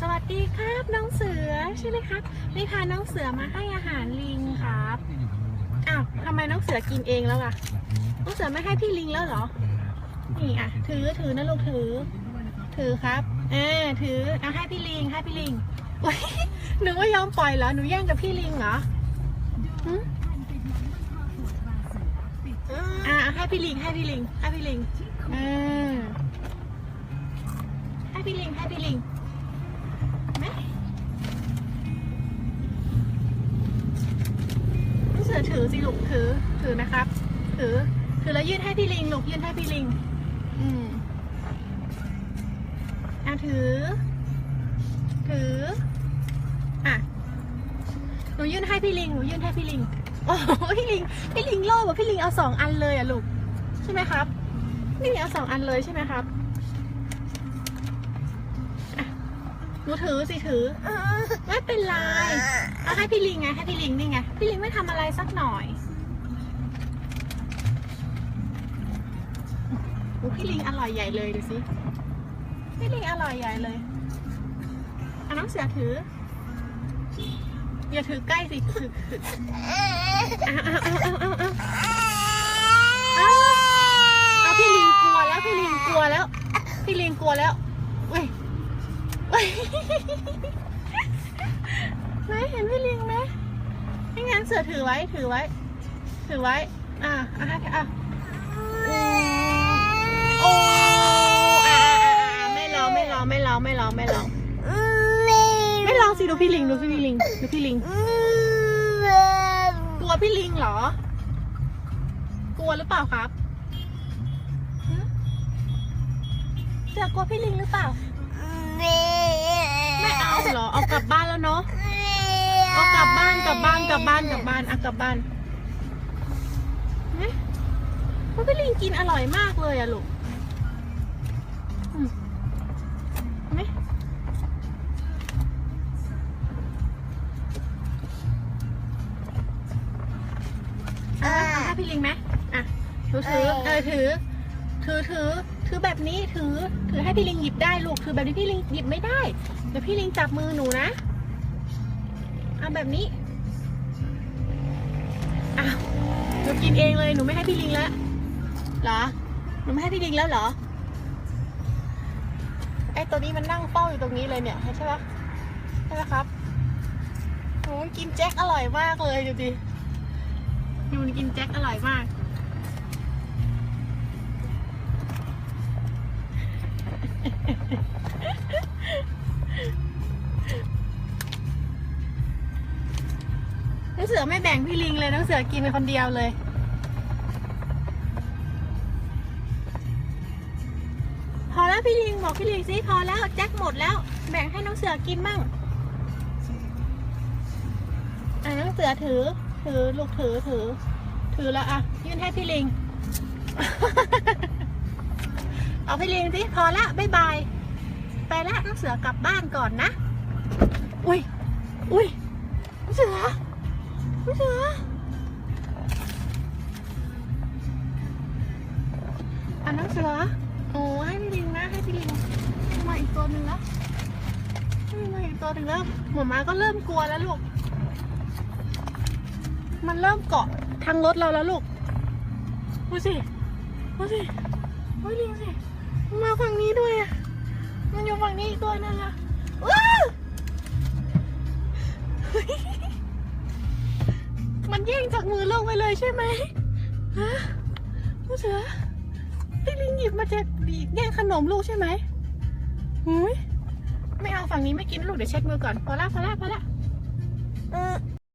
สวัสดีครับน้องเสือใช่ไหมครับนี่พาน้องเสือมาให้อาหารลิงครับอ้าวทำไมน้องเสือกินเองแล้วล่ะน้องเสือไม่ให้พี่ลิงแล้วเหรอนี่อะถือถือนะลูกถือ ถือครับ เออถือเอาให้พี่ลิงให้พี่ลิงอุ๊ยหนูไม่ยอมปล่อยเหรอหนูแย่งกับพี่ลิงเหรอหึอะให้พี่ลิงให้พี่ลิงให้พี่ลิงเออให้พี่ลิงให้พี่ลิง ไหมลูกเสือถือสิลูกถือ ถือนะครับ ถือ ถือแล้วยื่นให้พี่ลิงลูกยื่นให้พี่ลิง อืมอะถือ ถือ อะ หนูยื่นให้พี่ลิง หนูยื่นให้พี่ลิง โอ้พี่ลิง พี่ลิงโลภอะพี่ลิงเอาสองอันเลยอะลูก ใช่ไหมครับพี่เอาสองอันเลยใช่ไหมครับ หนูถือสิถือไม่เป็นไรเอาให้พี่ลิงไงให้พี่ลิงนี่ไงพี่ลิงไม่ทำอะไรสักหน่อยโอ้พี่ลิงอร่อยใหญ่เลยดูสิพี่ลิงอร่อยใหญ่เลยเอาน้องเสือถืออย่าถือใกล้สิถือถือเอาเอาเอาเอาเอาเอาเอาพี่ลิงกลัวแล้วพี่ลิงกลัวแล้ว พี่ลิงกลัวแล้วเว้ยเว้ย ไหนเห็นพี่ลิงไหมไม่งั้นเสือถือไว้ถือไว้ ถือไว้ อะอะให้อะโอ้อะอะอะไม่ร้องไม่ร้องไม่ร้องไม่ร้องไม่ร้องไม่ร้องสิดูพี่ลิงดูพี่ลิงดูพี่ลิงกลัวพี่ลิงเหรอ กลัวหรือเปล่าครับฮะเสือกลัวพี่ลิงหรือเปล่าไม่ เอาเหรอ เอากลับบ้านแล้วเนาะ เอากลับบ้านกลับบ้านกลับบ้านกลับบ้านเอะกลับบ้านเฮ้ยเพราะพี่ลิงกินอร่อยมากเลยอะลูกเห็นไหมอะเอาให้พี่ลิงไหมอะถือถือเออถือ ถือถือ ถือแบบนี้ถือถือให้พี่ลิงหยิบได้ลูกถือแบบนี้พี่ลิงหยิบไม่ได้เดี๋ยวพี่ลิงจับมือหนูนะเอาแบบนี้อ้าวหนูกินเองเลยหนูไม่ให้พี่ลิงแล้วเหรอหนูไม่ให้พี่ลิงแล้วเหรอไอตัวนี้มันนั่งเฝ้าอยู่ตรงนี้เลยเนี่ยใช่ปะใช่ไหมครับโอ้กินแจ็คอร่อยมากเลยดูดิดูนกินแจ็คอร่อยมาก เลยน้องเสือกินคนเดียวเลย พอแล้วพี่ลิงบอกพี่ลิงสิพอแล้วแจ็คหมดแล้ว แบ่งให้น้องเสือกินมั่งอะน้องเสือถือ ถือลูกถือถือ ถือแล้วอะยื่นให้พี่ลิง เอาพี่ลิงสิพอละบ๊ายบายไปละน้องเสือกลับบ้านก่อนนะ อุ้ยอุ้ยเสือเสือ อะน้องเสือโอ้ให้พี่ลิงนะให้พี่ลิงมาอีกตัวหนึ่งแล้วให้มาอีกตัวหนึ่งแล้วหมอมาก็เริ่มกลัวแล้วลูก มันเริ่มเกาะทางรถเราแล้วลูกดูสิดูสิโอ้ยลิงสิมาฝั่งนี้ด้วยอะมันอยู่ฝั่งนี้อีกตัวหนึงอะว้ามันแย่งจากมือลูกไปเลยใช่ไหมฮะผู้เสือ พี่ลิงหยิบมาจะแย่งขนมลูกใช่ไหมหุยไม่เอาฝั่งนี้ไม่กินลูกเดี๋ยวเช็ดมือก่อนพอละพอละพอละเออ